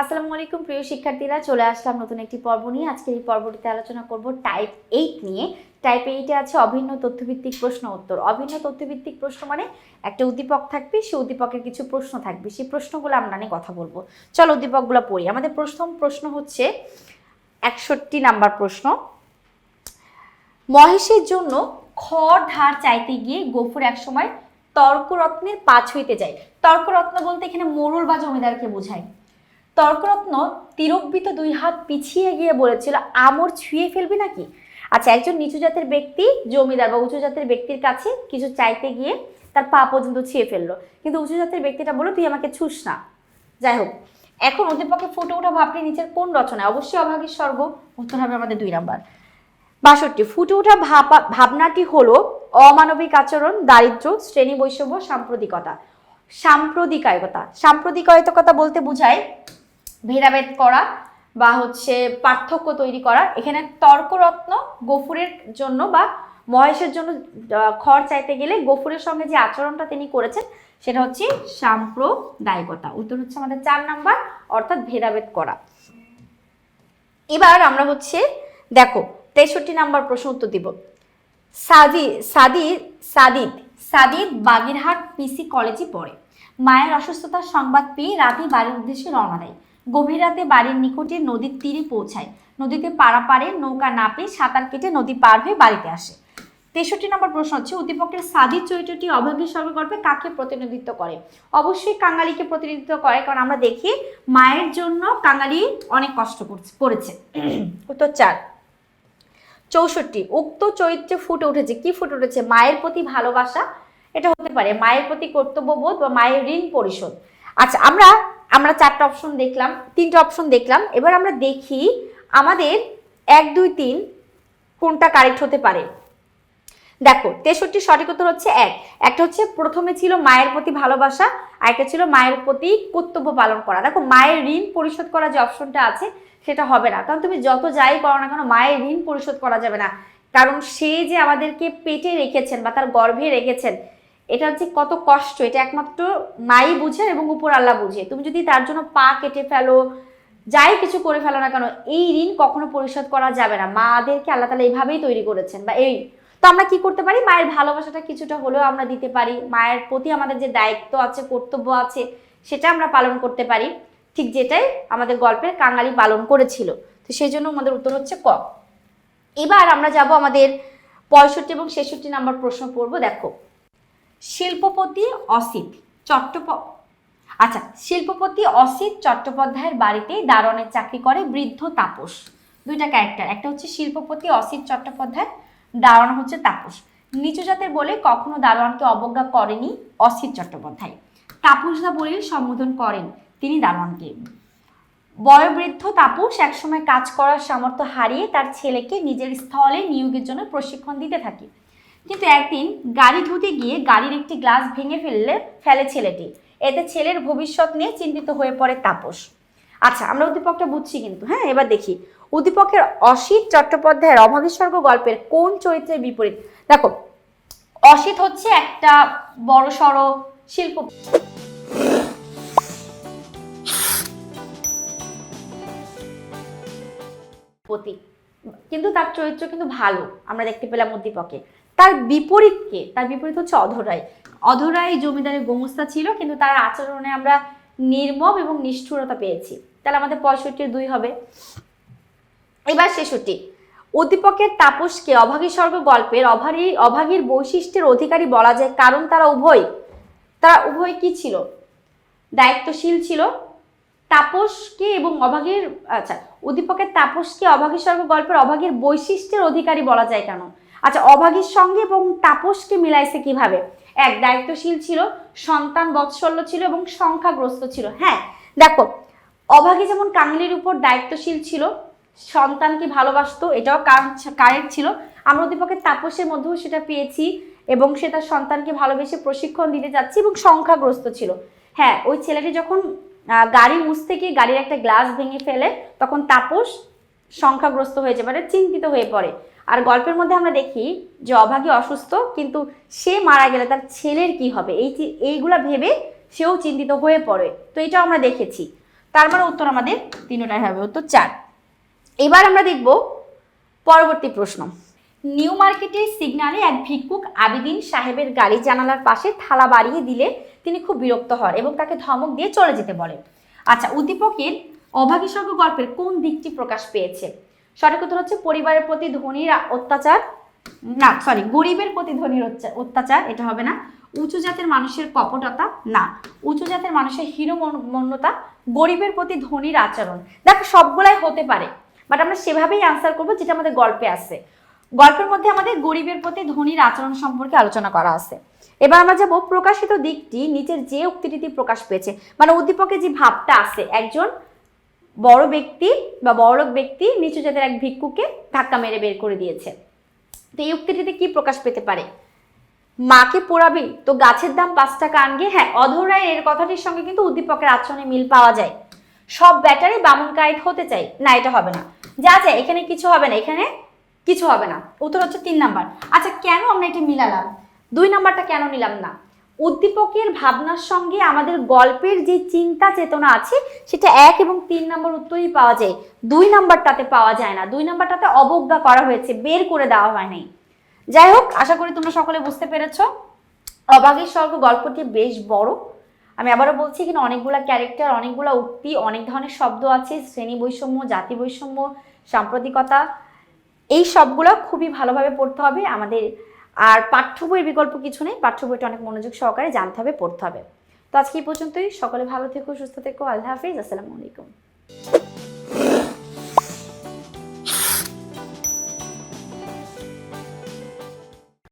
আসসালামু আলাইকুম, প্রিয় শিক্ষার্থীরা। চলে আসলাম নতুন একটি পর্ব নিয়ে। আজকের এই পর্বটিতে আলোচনা করব টাইপ এইট নিয়ে। টাইপ এইটে আছে অভিন্ন তথ্যভিত্তিক প্রশ্ন উত্তর। অভিন্ন তথ্যভিত্তিক প্রশ্ন মানে একটা উদ্দীপক থাকবে সেই উদ্দীপকের কিছু প্রশ্ন থাকবে। সেই প্রশ্নগুলো আমরা নিয়ে কথা বলব। চলো উদ্দীপকগুলো পড়ি। আমাদের প্রথম প্রশ্ন হচ্ছে একষট্টি নাম্বার প্রশ্ন। মহেশের জন্য খড় ধার চাইতে গিয়ে গফুর একসময় তর্করত্নের পা হইতে যায়। তর্করত্ন বলতে এখানে মোড়ল বা জমিদারকে বোঝায়। তর্করত্ন তিরব্বিত দুই হাত পিছিয়ে গিয়ে বলেছিল, আমর ছুঁয়ে ফেলবি নাকি? আচ্ছা একজন নিচু জাতের ব্যক্তি, জমিদার বা উঁচু জাতের ব্যক্তির কাছে কিছু চাইতে গিয়ে তার পা পর্যন্ত ছুঁয়ে ফেলল। কিন্তু উঁচু জাতের ব্যক্তিটা বলল, তুই আমাকে ছুস না। যাই হোক, এখন অধিপক্ষে ফুটে ওঠা ভাবটি নিচের কোন রচনায়? অবশ্যই অভাগীর স্বর্গ, উত্তর হবে আমাদের দুই নাম্বার। বাষট্টি, ফুটে ওঠা ভাবা ভাবনাটি হলো অমানবিক আচরণ দারিদ্র্য শ্রেণি বৈষম্য সাম্প্রদিকতা সাম্প্রদিকায়কতা সাম্প্রদিকায়কতা বলতে বোঝায় ভেদাভেদ করা বা হচ্ছে পার্থক্য তৈরি করা। এখানে তর্করত্ন গফুরের জন্য বা মহেশের জন্য খড় চাইতে গেলে গফুরের সঙ্গে যে আচরণটা তিনি করেছেন, সেটা হচ্ছে সাম্প্রদায়িকতা। উত্তর হচ্ছে আমাদের চার নাম্বার, অর্থাৎ ভেদাভেদ করা। এবার আমরা হচ্ছে, দেখো, তেষট্টি নাম্বার প্রশ্ন উত্তর দিব। সাদি সাদিদ সাদিদ সাদিদ বাগেরহাট পিসি কলেজে পড়ে। মায়ের অসুস্থতার সংবাদ পেয়ে রাতে বাড়ির উদ্দেশ্যে রওনা দেয়। গভীর রাতে বাড়ির নিকটে নদীর তীরে পৌঁছায়। নদীতে পারাপারে নৌকা না পেয়ে সাঁতার কেটে নদী পার হয়ে বাড়িতে আসে। তেষট্টি নম্বর প্রশ্ন হচ্ছে উদ্দীপকের সাদির চরিত্রটি অভাগীর সর্বগল্পে কাকে প্রতিনিধিত্ব করে? অবশ্যই কাঙালিকে প্রতিনিধিত্ব করে কারণ আমরা দেখি মায়ের জন্য কাঙালি অনেক কষ্ট করছে করেছে। উত্তর চার। চৌষট্টি উক্ত চরিত্রে ফুটে উঠেছে কি ফুটে উঠেছে? মায়ের প্রতি ভালোবাসা? এটা হতে পারে মায়ের প্রতি কর্তব্যবোধ বা মায়ের ঋণ পরিশোধ। আচ্ছা আমরা আমরা চারটা অপশন দেখলাম, তিনটা অপশন দেখলাম। এবার আমরা দেখি আমাদের এক, দুই, তিন কোনটা কারেক্ট হতে পারে। দেখো, তেষট্টি সঠিক উত্তর হচ্ছে এক। একটা হচ্ছে প্রথমে ছিল মায়ের প্রতি ভালোবাসা, আর একটা ছিল মায়ের প্রতি কর্তব্য পালন করা। দেখো, মায়ের ঋণ পরিশোধ করা যে অপশনটা আছে, সেটা হবে না। কারণ তুমি যত যাই করো না কেন, মায়ের ঋণ পরিশোধ করা যাবে না। কারণ সে যে আমাদেরকে পেটে রেখেছেন বা তার গর্ভে রেখেছেন এটা হচ্ছে কত কষ্ট, এটা একমাত্র মাই বুঝে এবং উপর আল্লাহ বুঝে। তুমি যদি তার জন্য পা কেটে ফেলো, যাই কিছু করে ফেলো না কেন, এই ঋণ কখনো পরিশোধ করা যাবে না। মাদেরকে আল্লাহ তালা এইভাবেই তৈরি করেছেন। বা এই, তো আমরা কি করতে পারি? মায়ের ভালোবাসাটা কিছুটা হলেও আমরা দিতে পারি। মায়ের প্রতি আমাদের যে দায়িত্ব আছে, কর্তব্য আছে, সেটা আমরা পালন করতে পারি। ঠিক যেটাই আমাদের গল্পের কাঙালি পালন করেছিল। তো সেই জন্য আমাদের উত্তর হচ্ছে ক। এবার আমরা যাব আমাদের পঁয়ষট্টি এবং ছেষট্টি নাম্বার প্রশ্ন পড়ব। দেখো শিল্পপতি অসিত চট্টোপ আচ্ছা শিল্পপতি অসিত চট্টোপাধ্যায়ের বাড়িতে দারোয়ানের চাকরি করে বৃদ্ধ তাপস। দুইটা ক্যারেক্টার একটা হচ্ছে শিল্পপতি অসিত চট্টোপাধ্যায়, দারোয়ান হচ্ছে তাপস। নিচু জাতের বলে কখনো দারোয়ানকে অবজ্ঞা করেনি অসিত চট্টোপাধ্যায়। তাপসদা বলে সম্বোধন করেন তিনি দারোয়ানকে। বয়োবৃদ্ধ তাপস একসময় কাজ করার সামর্থ্য হারিয়ে তার ছেলেকে নিজের স্থলে নিয়োগের জন্য প্রশিক্ষণ দিতে থাকে। কিন্তু একদিন গাড়ি ধুতে গিয়ে গাড়ির একটি গ্লাস ভেঙে ফেললে, ফেলে ছেলেটি। এতে ছেলের ভবিষ্যৎ নিয়ে চিন্তিত হয়ে পড়ে তাপস। আচ্ছা আমরা উদ্দীপকটা বুঝছি কিন্তু হ্যাঁ? এবার দেখি। উদ্দীপকের অসিত চট্টোপাধ্যায়ের অভাগীস্বর্গ গল্পের কোন চরিত্রের বিপরীত? দেখো, অসিত হচ্ছে একটা বড় সড়ো শিল্প কিন্তু তার চরিত্র কিন্তু ভালো। আমরা দেখতে পেলাম উদ্দীপকে। তার বিপরীতকে, তার বিপরীত হচ্ছে অধরাই অধরাই জমিদারের গোমস্তা ছিল, কিন্তু তার আচরণে আমরা নির্মম এবং নিষ্ঠুরতা পেয়েছি। তাহলে আমাদের পঁয়ষট্টির দুই হবে। এবার ছেষট্টি। উদ্দীপকের তাপসকে অভাগী স্বর্গ গল্পের অভাগী অভাগীর বৈশিষ্ট্যের অধিকারী বলা যায়, কারণ তারা উভয়। তারা উভয় কি ছিল? দায়িত্বশীল ছিল। তাপসকে এবং অভাগীর আচ্ছা উদ্দীপকের তাপসকে অভাগী স্বর্গ গল্পের অভাগীর বৈশিষ্ট্যের অধিকারী বলা যায় কেন? আচ্ছা অভাগীর সঙ্গে এবং তাপসকে মিলাইছে কীভাবে? এক, দায়িত্বশীল ছিল, সন্তান বৎসল্য ছিল এবং সংখ্যাগ্রস্ত ছিল। হ্যাঁ দেখো, অভাগী যেমন কাঙালির উপর দায়িত্বশীল ছিল সন্তানকে ভালোবাসতো? এটাও কারেক্ট ছিল। আমরা উদ্দীপকের তাপসের মধ্যেও সেটা পেয়েছি এবং সে তার সন্তানকে ভালোবেসে প্রশিক্ষণ দিতে যাচ্ছে এবং সংখ্যাগ্রস্ত ছিল। হ্যাঁ ওই ছেলেটি যখন গাড়ি মুছতে গিয়ে গাড়ির একটা গ্লাস ভেঙে ফেলে, তখন তাপস সংখ্যাগ্রস্ত হয়ে যায় মানে চিন্তিত হয়ে পড়ে। আর গল্পের মধ্যে আমরা দেখি যে অভাগী অসুস্থ, কিন্তু সে মারা গেলে তার ছেলের কি হবে? এই এইগুলা ভেবে সেও চিন্তিত হয়ে পড়ে। তো এটাও আমরা দেখেছি। তার মানে উত্তর আমাদের তিনটাই হবে। উত্তর চার। এবার আমরা দেখব পরবর্তী প্রশ্ন। নিউ মার্কেটের সিগনালে এক ভিক্ষুক আবিদিন সাহেবের গাড়ি জানালার পাশে থালা বাড়িয়ে দিলে তিনি খুব বিরক্ত হন এবং তাকে ধমক দিয়ে চলে যেতে বলে আচ্ছা উদ্দীপকের অভাগী স্বর্গ গল্পের কোন দিকটি প্রকাশ পেয়েছে? সঠিক উত্তর হচ্ছে পরিবারের প্রতি ধনীর অত্যাচার। না সরি গরিবের প্রতি ধনীর অত্যাচার, এটা হবে না। উঁচু জাতের মানুষের কপটতা, না। উঁচু জাতের মানুষের হিরো মন্যতা গরিবের প্রতি ধনীর আচরণ। দেখো, সবগুলাই হতে পারে বাট আমরা সেভাবেই আনসার করব যেটা আমাদের গল্পে আছে। গল্পের মধ্যে আমাদের গরিবের প্রতি ধনীর আচরণ সম্পর্কে আলোচনা করা আছে। এবার আমরা যাব প্রকাশিত দিকটি, নিচের যে উক্তিটিতে প্রকাশ পেয়েছে। মানে উদ্দীপকে যে ভাবটা আছে, একজন বড় ব্যক্তি বা বড়লোক ব্যক্তি নিচু জাতের এক ভিক্ষুকে ধাক্কা মেরে বের করে দিয়েছে। তো এই উক্তিটিতে কি প্রকাশ পেতে পারে? মাকে পোড়াবি, তো গাছের দাম পাঁচ টাকা আনগে হ্যাঁ অধরায় এর কথাটির সঙ্গে কিন্তু উদ্দীপকের আচরণে মিল পাওয়া যায়। সব ব্যাটারি বামুন কায়েত হতে চাই না, এটা হবে না। যা যায় এখানে কিছু হবে না, এখানে কিছু হবে না। উত্তর হচ্ছে তিন নাম্বার। আচ্ছা কেন আমরা এটা মিলালাম? দুই নাম্বারটা কেন নিলাম না? উদ্দীপকের ভাবনার সঙ্গে আমাদের গল্পের যে চিন্তা চেতনা আছে, সেটা এক এবং তিন নম্বর উত্তরই পাওয়া যায়। দুই নাম্বারটাতে পাওয়া যায় না। দুই নাম্বারটাতে অবজ্ঞা করা হয়েছে, বের করে দেওয়া হয় নাই। যাই হোক, আশা করি তোমরা সকলে বুঝতে পেরেছ। অবাগের স্বর্গ গল্পটি বেশ বড়। আমি আবারও বলছি, এখানে অনেকগুলা ক্যারেক্টার, অনেকগুলা উক্তি, অনেক ধরনের শব্দ আছে, শ্রেণি বৈষম্য, জাতি বৈষম্য, সাম্প্রতিকতা। এই সবগুলো খুবই ভালোভাবে পড়তে হবে। আমাদের আর পাঠ্য বইয়ের বিকল্প কিছু নেই। পাঠ্য বইটা অনেক মনোযোগ সহকারে জানতে হবে, পড়তে হবে। তো আজকে এই পর্যন্তই। সকলে ভালো থেকো, সুস্থ থেকো। আল্লাহ হাফিজ। আসসালামু আলাইকুম।